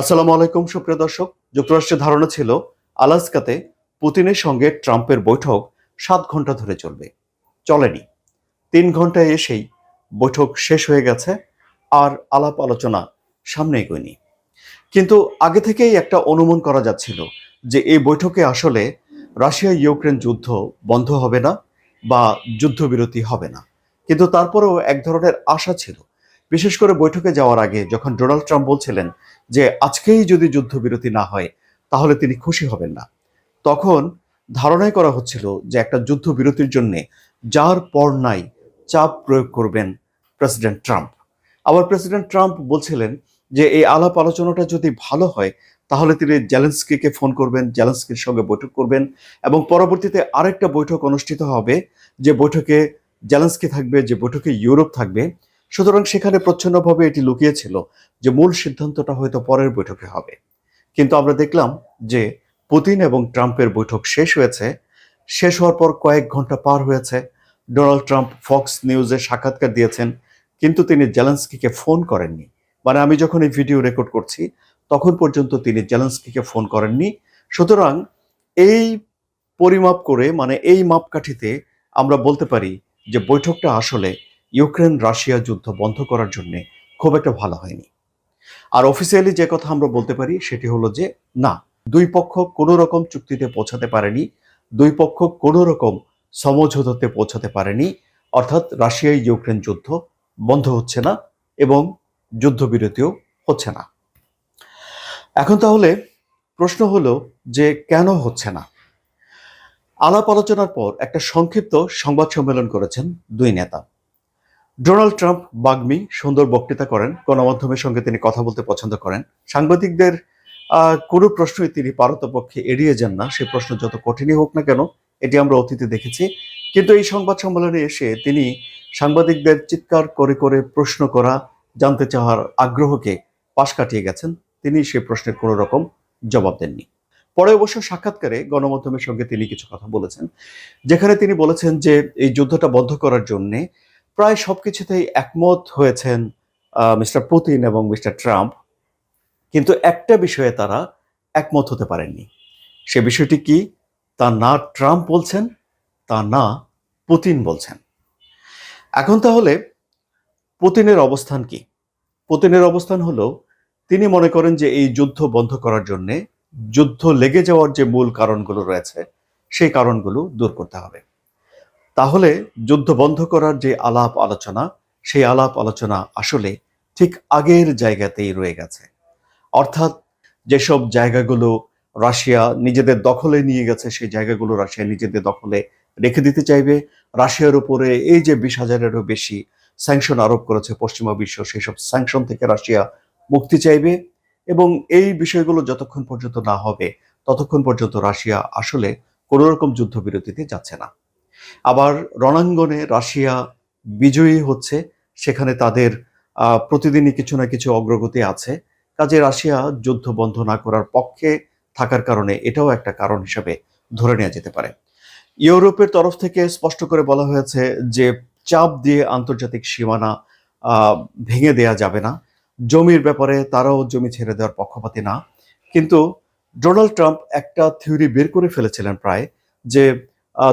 আসসালামু আলাইকুম, সুপ্রিয় দর্শক। যুক্তরাষ্ট্রের ধারণা ছিল, আলাস্কাতে পুতিনের সঙ্গে ট্রাম্পের বৈঠক সাত ঘণ্টা ধরে চলবে। চলেনি। তিন ঘন্টায় এসেই বৈঠক শেষ হয়ে গেছে, আর আলাপ আলোচনা সামনে এগোয়নি। কিন্তু আগে থেকেই একটা অনুমান করা যাচ্ছিল যে এই বৈঠকে আসলে রাশিয়া ইউক্রেন যুদ্ধ বন্ধ হবে না বা যুদ্ধবিরতি হবে না। কিন্তু তারপরেও এক ধরনের আশা ছিল। বিশেষ করে বৈঠকে যাওয়ার আগে যখন ডোনাল্ড ট্রাম্প বলছিলেন যে আজকেই যদি যুদ্ধবিরতি না হয়, তাহলে তিনি খুশি হবেন না। তখন ধারণাই করা হচ্ছিল যে একটা যুদ্ধবিরতির জন্য যার পর নাই চাপ প্রয়োগ করবেন প্রেসিডেন্ট ট্রাম্প। আবার প্রেসিডেন্ট ট্রাম্প বলছিলেন যে এই আলাপ আলোচনাটা যদি ভালো হয়, তাহলে তিনি জেলেন্সকিকে ফোন করবেন, জেলেন্সকির সঙ্গে বৈঠক করবেন এবং পরবর্তীতে আরেকটা বৈঠক অনুষ্ঠিত হবে যে বৈঠকে জেলেন্সকি থাকবে, যে বৈঠকে ইউরোপ থাকবে সুতরাং সেখানে প্রচ্ছন্নভাবে এটি লুকিয়েছিল যে মূল সিদ্ধান্তটা হয়তো পরের বৈঠকে হবে। কিন্তু আমরা দেখলাম যে পুতিন এবং ট্রাম্পের বৈঠক শেষ হয়েছে। শেষ হওয়ার পর কয়েক ঘণ্টা পার হয়েছে। ডোনাল্ড ট্রাম্প ফক্স নিউজে সাক্ষাৎকার দিয়েছেন, কিন্তু তিনি জেলেন্সকিকে ফোন করেননি। মানে আমি যখন এই ভিডিও রেকর্ড করছি, তখন পর্যন্ত তিনি জেলেন্সকিকে ফোন করেননি। সুতরাং এই পরিমাপ করে মানে এই মাপকাঠিতে আমরা বলতে পারি যে বৈঠকটা আসলে ইউক্রেন রাশিয়া যুদ্ধ বন্ধ করার জন্য খুব একটা ভালো হয়নি। আর অফিসিয়ালি যে কথা আমরা বলতে পারি সেটি হলো যে, না, দুই পক্ষ কোনো রকম চুক্তিতে পৌঁছাতে পারেনি, দুই পক্ষ কোনো রকম সমঝোতাতে পৌঁছাতে পারেনি, অর্থাৎ রাশিয়া ইউক্রেন যুদ্ধ বন্ধ হচ্ছে না এবং যুদ্ধবিরতিও হচ্ছে না। এখন তাহলে প্রশ্ন হলো যে কেন হচ্ছে না? আলাপ আলোচনার পর একটা সংক্ষিপ্ত সংবাদ সম্মেলন করেছেন দুই নেতা। ডোনাল্ড ট্রাম্প বাগ্মি সুন্দর বক্তৃতা করেন। গণমাধ্যমের সঙ্গে তিনি কথা বলতে পছন্দ করেন। সাংবাদিকদের কোনো প্রশ্নই তিনি পারতপক্ষে এড়িয়ে যান না। সে প্রশ্ন যত কঠিনই হোক না কেন, এটি আমরা অতীতে দেখেছি। কিন্তু এই সংবাদ সম্মেলনে এসে তিনি সাংবাদিকদের চিৎকার করে করে প্রশ্ন করা, জানতে চাওয়ার আগ্রহকে পাশ কাটিয়ে গেছেন। তিনি সে প্রশ্নের কোনো রকম জবাব দেননি। পরে অবশ্য সাক্ষাৎকারে গণমাধ্যমের সঙ্গে তিনি কিছু কথা বলেছেন। যেখানে তিনি বলেছেন যে, এই যুদ্ধটা বন্ধ করার জন্যে প্রায় সবকিছুতেই একমত হয়েছেন মিস্টার পুতিন এবং মিস্টার ট্রাম্প। কিন্তু একটা বিষয়ে তারা একমত হতে পারেননি। সে বিষয়টি কি? তা না ট্রাম্প বলছেন, তা না পুতিন বলছেন। এখন তাহলে পুতিনের অবস্থান কি? পুতিনের অবস্থান হলো, তিনি মনে করেন যে এই যুদ্ধ বন্ধ করার জন্যে, যুদ্ধ লেগে যাওয়ার যে মূল কারণগুলো রয়েছে, সেই কারণগুলো দূর করতে হবে। তাহলে যুদ্ধ বন্ধ করার যে আলাপ আলোচনা, সেই আলাপ আলোচনা আসলে ঠিক আগের জায়গাতেই রয়ে গেছে। অর্থাৎ যেসব জায়গাগুলো রাশিয়া নিজেদের দখলে নিয়ে গেছে, সেই জায়গাগুলো রাশিয়া নিজেদের দখলে রেখে দিতে চাইবে। রাশিয়ার উপরে এই যে বিশ হাজারেরও বেশি স্যাংশন আরোপ করেছে পশ্চিমা বিশ্ব সেই সব স্যাংশন থেকে রাশিয়া মুক্তি চাইবে এবং এই বিষয়গুলো যতক্ষণ পর্যন্ত না হবে, ততক্ষণ পর্যন্ত রাশিয়া আসলে কোনো রকম যুদ্ধবিরতিতে যাচ্ছে না। আবার রণাঙ্গনে রাশিয়া বিজয়ী হচ্ছে, সেখানে তাদের প্রতিদিনই কিছু না কিছু অগ্রগতি আছে। কাজে রাশিয়া যুদ্ধ বন্ধ না করার পক্ষে থাকার কারণে এটাও একটা কারণ হিসেবে ধরে নেওয়া যেতে পারে। ইউরোপের তরফ থেকে স্পষ্ট করে বলা হয়েছে যে চাপ দিয়ে আন্তর্জাতিক সীমানা ভেঙে দেয়া যাবে না। জমির ব্যাপারে তারাও জমি ছেড়ে দেওয়ার পক্ষপাতি না। কিন্তু ডোনাল্ড ট্রাম্প একটা থিওরি বের করে ফেলেছিলেন প্রায় যে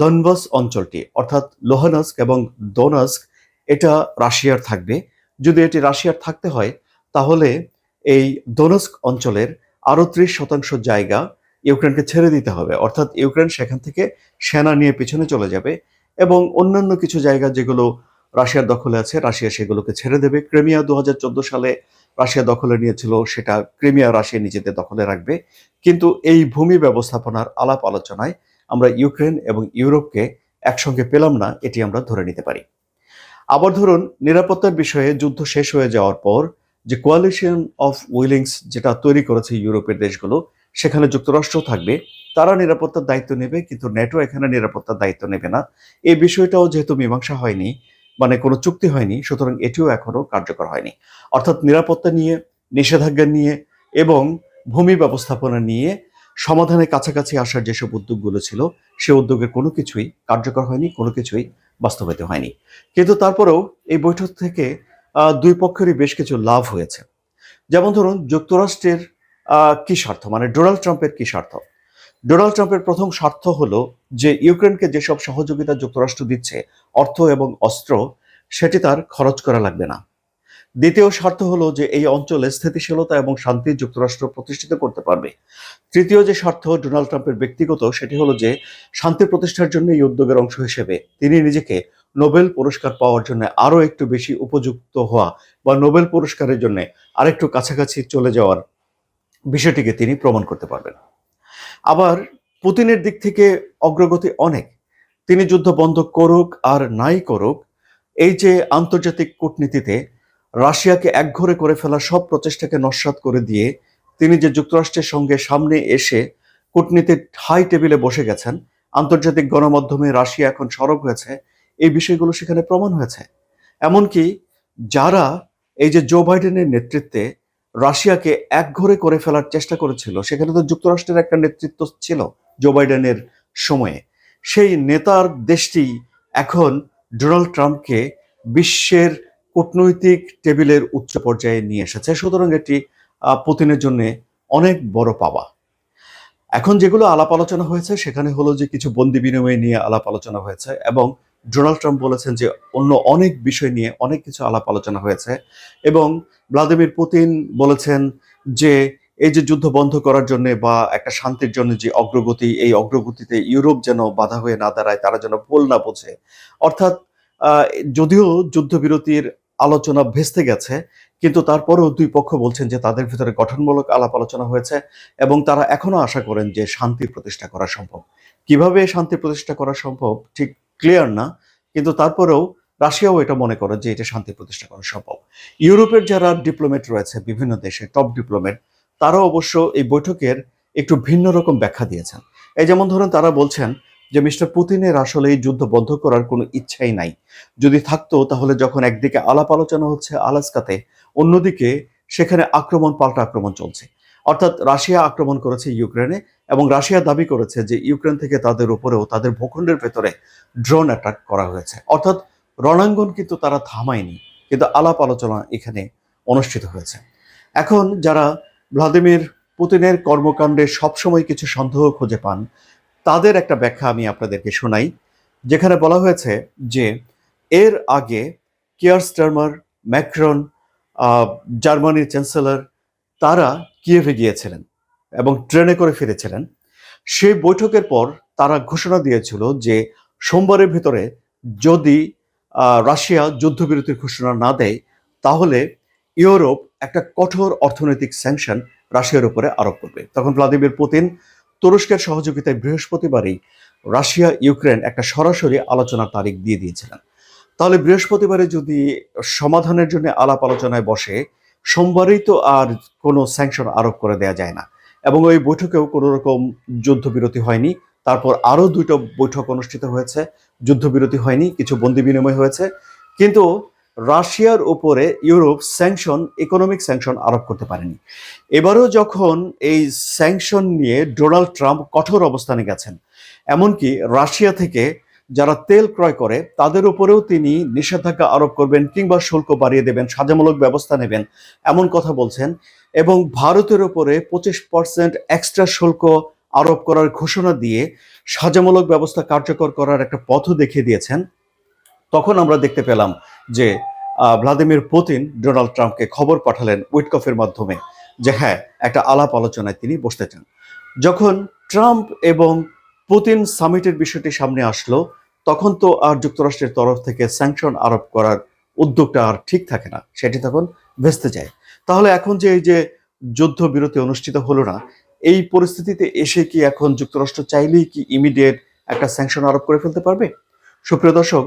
দনবাস অঞ্চলটি, অর্থাৎ লোহানস্ক এবং দোনাস্ক, এটা রাশিয়ার থাকবে। যদি এটি রাশিয়ার থাকতে হয়, তাহলে এই দোনস্ক অঞ্চলের আরও ত্রিশ শতাংশ জায়গা ইউক্রেনকে ছেড়ে দিতে হবে। অর্থাৎ ইউক্রেন সেখান থেকে সেনা নিয়ে পিছনে চলে যাবে এবং অন্যান্য কিছু জায়গা যেগুলো রাশিয়ার দখলে আছে, রাশিয়া সেগুলোকে ছেড়ে দেবে। ক্রিমিয়া দু হাজার চোদ্দ সালে রাশিয়া দখলে নিয়েছিল, সেটা ক্রিমিয়া রাশিয়া নিজেদের দখলে রাখবে। কিন্তু এই ভূমি ব্যবস্থাপনার আলাপ আলোচনায় আমরা ইউক্রেন এবং ইউরোপকে একসঙ্গে পেলাম না, এটি আমরা ধরে নিতে পারি। আবার ধরুন, নিরাপত্তার বিষয়ে যুদ্ধ শেষ হয়ে যাওয়ার পর যে কোয়ালিশন অফ উইলিংস যেটা তৈরি করেছে ইউরোপের দেশগুলো, সেখানে যুক্তরাষ্ট্র থাকবে, তারা নিরাপত্তার দায়িত্ব নেবে, কিন্তু নেটো এখানে নিরাপত্তার দায়িত্ব নেবে না। এই বিষয়টাও যেহেতু মীমাংসা হয়নি মানে কোনো চুক্তি হয়নি, সুতরাং এটিও এখনও কার্যকর হয়নি। অর্থাৎ নিরাপত্তা নিয়ে, নিষেধাজ্ঞা নিয়ে এবং ভূমি ব্যবস্থাপনা নিয়ে সমাধানের কাছাকাছি আসার যেসব উদ্যোগগুলো ছিল, সে উদ্যোগের কোনো কিছুই কার্যকর হয়নি, কোনো কিছুই বাস্তবায়িত হয়নি। কিন্তু তারপরেও এই বৈঠক থেকে দুই পক্ষেরই বেশ কিছু লাভ হয়েছে। যেমন ধরুন, যুক্তরাষ্ট্রের কি স্বার্থ? মানে ডোনাল্ড ট্রাম্পের কি স্বার্থ? ডোনাল্ড ট্রাম্পের প্রথম স্বার্থ হলো যে ইউক্রেনকে যেসব সহযোগিতা যুক্তরাষ্ট্র দিচ্ছে, অর্থ এবং অস্ত্র, সেটি তার খরচ করা লাগবে না। দ্বিতীয় স্বার্থ হলো যে এই অঞ্চলে স্থিতিশীলতা এবং শান্তি যুক্তরাষ্ট্র প্রতিষ্ঠিত করতে পারবে। তৃতীয় যে স্বার্থ ডোনাল্ড ট্রাম্পের ব্যক্তিগত, সেটি হলো যে শান্তি প্রতিষ্ঠার জন্য এই উদ্যোগের অংশ হিসেবে তিনি নিজেকে নোবেল পুরস্কার পাওয়ার জন্য আরও একটু বেশি উপযুক্ত হওয়া বা নোবেল পুরস্কারের জন্য আরেকটু কাছাকাছি চলে যাওয়ার বিষয়টিকে তিনি প্রমাণ করতে পারবেন। আবার পুতিনের দিক থেকে অগ্রগতি অনেক। তিনি যুদ্ধ বন্ধ করুক আর নাই করুক, এই যে আন্তর্জাতিক কূটনীতিতে রাশিয়াকে একঘরে করে ফেলা সব প্রচেষ্টাকে নস্বাত করে দিয়ে তিনি যে যুক্তরাষ্ট্রের সঙ্গে সামনে এসে কূটনীতির হাই টেবিলে বসে গেছেন, আন্তর্জাতিক গণমাধ্যমে রাশিয়া এখন সরব হয়েছে, এই বিষয়গুলো সেখানে প্রমাণ হয়েছে। এমনকি যারা এই যে জো বাইডেনের নেতৃত্বে রাশিয়াকে একঘরে করে ফেলার চেষ্টা করেছিল, সেখানে তো যুক্তরাষ্ট্রের একটা নেতৃত্ব ছিল জো বাইডেনের সময়ে। সেই নেতার দেশটি এখন ডোনাল্ড ট্রাম্পকে বিশ্বের কূটনৈতিক টেবিলের উচ্চ পর্যায়ে নিয়ে এসেছে। সুতরাং এটি পুতিনের জন্য অনেক বড় পাওয়া। এখন যেগুলো আলাপ আলোচনা হয়েছে, সেখানে হলো যে কিছু বন্দি বিনিময় নিয়ে আলাপ আলোচনা হয়েছে এবং ডোনাল্ড ট্রাম্প বলেছেন যে অন্য অনেক বিষয় নিয়ে অনেক কিছু আলাপ আলোচনা হয়েছে এবং ভ্লাদিমির পুতিন বলেছেন যে এই যে যুদ্ধ বন্ধ করার জন্য বা একটা শান্তির জন্য যে অগ্রগতি, এই অগ্রগতিতে ইউরোপ যেন বাধা হয়ে না দাঁড়ায়, তারা যেন ভুল না বোঝে। অর্থাৎ যদিও যুদ্ধবিরতির আলোচনা ভেস্তে গেছে, কিন্তু তারপরেও দুই পক্ষ বলছেন যে তাদের ভিতরে গঠনমূলক আলাপ আলোচনা হয়েছে এবং তারা এখনও আশা করেন যে শান্তি প্রতিষ্ঠা করা সম্ভব। কীভাবে শান্তি প্রতিষ্ঠা করা সম্ভব ঠিক ক্লিয়ার না, কিন্তু তারপরেও রাশিয়াও এটা মনে করে যে এটা শান্তি প্রতিষ্ঠা করা সম্ভব। ইউরোপের যারা ডিপ্লোমেট রয়েছে, বিভিন্ন দেশে টপ ডিপ্লোমেট তারা অবশ্য এই বৈঠকের একটু ভিন্ন রকম ব্যাখ্যা দিয়েছেন। এই যেমন ধরেন তারা বলছেন যে মিস্টার পুতিনের আসলে এই যুদ্ধ বন্ধ করার কোনো ইচ্ছাই নাই। যদি থাকতো, তাহলে যখন একদিকে আলাপ আলোচনা হচ্ছে আলাস্কাতে, অন্যদিকে সেখানে আক্রমণ, পাল্টা আক্রমণ চলছে। অর্থাৎ রাশিয়া আক্রমণ করেছে ইউক্রেনে এবং রাশিয়া দাবি করেছে যে ইউক্রেন থেকে তাদের উপরেও তাদের ভূখণ্ডের ভেতরে ড্রোন অ্যাটাক করা হয়েছে। অর্থাৎ রণাঙ্গন কিন্তু তারা থামায়নি, কিন্তু আলাপ আলোচনা এখানে অনুষ্ঠিত হয়েছে। এখন যারা ভ্লাদিমির পুতিনের কর্মকাণ্ডে সবসময় কিছু সন্দেহ খুঁজে পান তাদের একটা ব্যাখ্যা আমি আপনাদেরকে শোনাই, যেখানে বলা হয়েছে যে এর আগে কিয়ার স্টারমার ম্যাক্রন জার্মানির চ্যান্সেলর তারা কিয়েভে গিয়েছিলেন এবং ট্রেনে করে ফিরেছিলেন। সেই বৈঠকের পর তারা ঘোষণা দিয়েছিল যে সোমবারের ভিতরে যদি রাশিয়া যুদ্ধবিরতির ঘোষণা না দেয়, তাহলে ইউরোপ একটা কঠোর অর্থনৈতিক স্যাংশন রাশিয়ার উপরে আরোপ করবে। তখন ভ্লাদিমির পুতিন তুরস্কের সহযোগিতায় বৃহস্পতিবারই রাশিয়া, ইউক্রেন একটা সরাসরি আলোচনার তারিখ দিয়ে দিয়েছিলেন। তাহলে বৃহস্পতিবারে যদি সমাধানের জন্য আলাপ আলোচনায় বসে, সোমবারেই তো আর কোনো স্যাংশন আরোপ করে দেয়া যায় না। এবং ওই বৈঠকেও কোনো রকম যুদ্ধবিরতি হয়নি। তারপর আরও দুটো বৈঠক অনুষ্ঠিত হয়েছে। যুদ্ধবিরতি হয়নি, কিছু বন্দি বিনিময় হয়েছে। কিন্তু রাশিয়ার উপরে ইউরোপ স্যাংশন ইকোনমিক স্যাংশন আরোপ করতে পারেনি। এবারও যখন এই স্যাংশন নিয়ে ডোনাল্ড ট্রাম্প কঠোর অবস্থানে গেছেন, এমনকি রাশিয়া থেকে যারা তেল ক্রয় করে, তাদের উপরেও তিনি নিষেধাজ্ঞা আরোপ করবেন কিংবা শুল্ক বাড়িয়ে দেবেন, সাজামূলক ব্যবস্থা নেবেন, এমন কথা বলছেন। এবং ভারতের উপরে পঁচিশ পার্সেন্ট এক্সট্রা শুল্ক আরোপ করার ঘোষণা দিয়ে সাজামূলক ব্যবস্থা কার্যকর করার একটা পথও দেখিয়ে দিয়েছেন। তখন আমরা দেখতে পেলাম যে ভ্লাদিমির পুতিন ডোনাল্ড ট্রাম্পকে খবর পাঠালেন উইটকফের মাধ্যমে যে হ্যাঁ একটা আলাপ আলোচনায় তিনি বসতে চান। যখন ট্রাম্প এবং পুতিন সামিটের বিষয়টি সামনে আসলো, তখন তো আর যুক্তরাষ্ট্রের তরফ থেকে স্যাংশন আরোপ করার উদ্যোগটা আর ঠিক থাকে না, সেটি তখন ভেস্তে যায়। তাহলে এখন যে এই যে যুদ্ধ বিরতি অনুষ্ঠিত হলো না, এই পরিস্থিতিতে এসে কি এখন যুক্তরাষ্ট্র চাইলেই কি ইমিডিয়েট একটা স্যাংশন আরোপ করে ফেলতে পারবে? সুপ্রিয় দর্শক,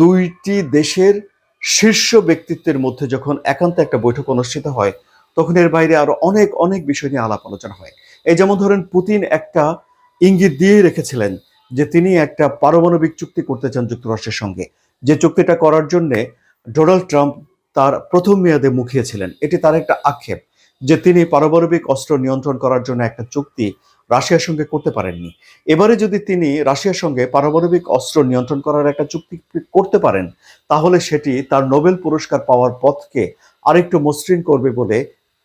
দুইটি দেশের শীর্ষ ব্যক্তিত্বের মধ্যে যখন একান্ত একটা বৈঠক অনুষ্ঠিত হয়, তখন এর বাইরে আরও অনেক অনেক বিষয় নিয়ে আলাপ আলোচনা হয়। এই যেমন ধরেন পুতিন একটা ইঙ্গিত দিয়ে রেখেছিলেন যে তিনি একটা পারমাণবিক চুক্তি করতে চান যুক্তরাষ্ট্রের সঙ্গে। যে চুক্তিটা করার জন্যে ডোনাল্ড ট্রাম্প তার প্রথম মেয়াদে মুখিয়েছিলেন। এটি তার একটা আক্ষেপ যে তিনি পারমাণবিক অস্ত্র নিয়ন্ত্রণ করার জন্য একটা চুক্তি রাশিয়ার সঙ্গে করতে পারেননি। এবারে যদি তিনি রাশিয়ার সঙ্গে পারমাণবিক অস্ত্র নিয়ন্ত্রণ করার একটা চুক্তি করতে পারেন, তাহলে সেটি তার নোবেল পুরস্কার পাওয়ার পথকে আরেকটু মসৃণ করবে বলে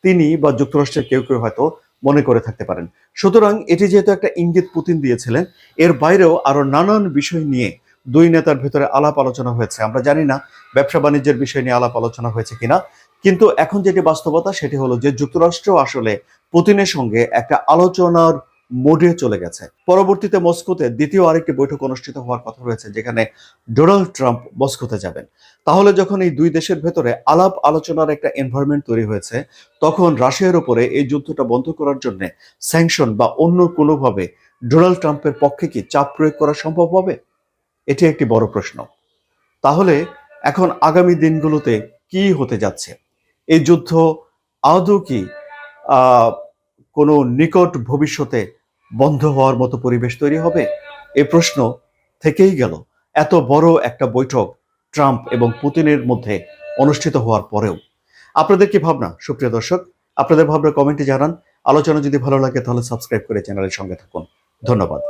তিনি বা যুক্তরাষ্ট্রের কেউ কেউ হয়তো মনে করে থাকতে পারেন। সুতরাং এটি যেহেতু একটা ইঙ্গিত পুতিন দিয়েছিলেন, এর বাইরেও আরও নানান বিষয় নিয়ে দুই নেতার ভিতরে আলাপ আলোচনা হয়েছে। আমরা জানি না ব্যবসা বাণিজ্যের বিষয় নিয়ে আলাপ আলোচনা হয়েছে কিনা, কিন্তু এখন যেটি বাস্তবতা সেটি হলো যে যুক্তরাষ্ট্র আসলে পুতিনের সঙ্গে একটা আলোচনার মোডে চলে গেছে। পরবর্তীতে মস্কোতে দ্বিতীয় আরেকটি বৈঠক অনুষ্ঠিত হওয়ার কথা রয়েছে, যেখানে ডোনাল্ড ট্রাম্প মস্কোতে যাবেন। তাহলে যখন এই দুই দেশের ভেতরে আলাপ আলোচনার একটা এনভায়রনমেন্ট তৈরি হয়েছে, তখন রাশিয়ার উপরে এই যুদ্ধটা বন্ধ করার জন্য স্যাংশন বা অন্য কোনোভাবে ডোনাল্ড ট্রাম্পের পক্ষে কি চাপ প্রয়োগ করা সম্ভব হবে? এটি একটি বড় প্রশ্ন। তাহলে এখন আগামী দিনগুলোতে কি হতে যাচ্ছে? এই যুদ্ধ আদৌ কি কোনো নিকট ভবিষ্যতে বন্ধ হওয়ার মতো পরিবেশ তৈরি হবে? এ প্রশ্ন থেকেই গেল। এত বড় একটা বৈঠক ট্রাম্প এবং পুতিনের মধ্যে অনুষ্ঠিত হওয়ার পরেও। আপনাদের কি ভাবনা? সুপ্রিয় দর্শক, আপনাদের ভাবনা কমেন্টে জানান। আলোচনা যদি ভালো লাগে তাহলে সাবস্ক্রাইব করে চ্যানেলের সঙ্গে থাকুন। ধন্যবাদ।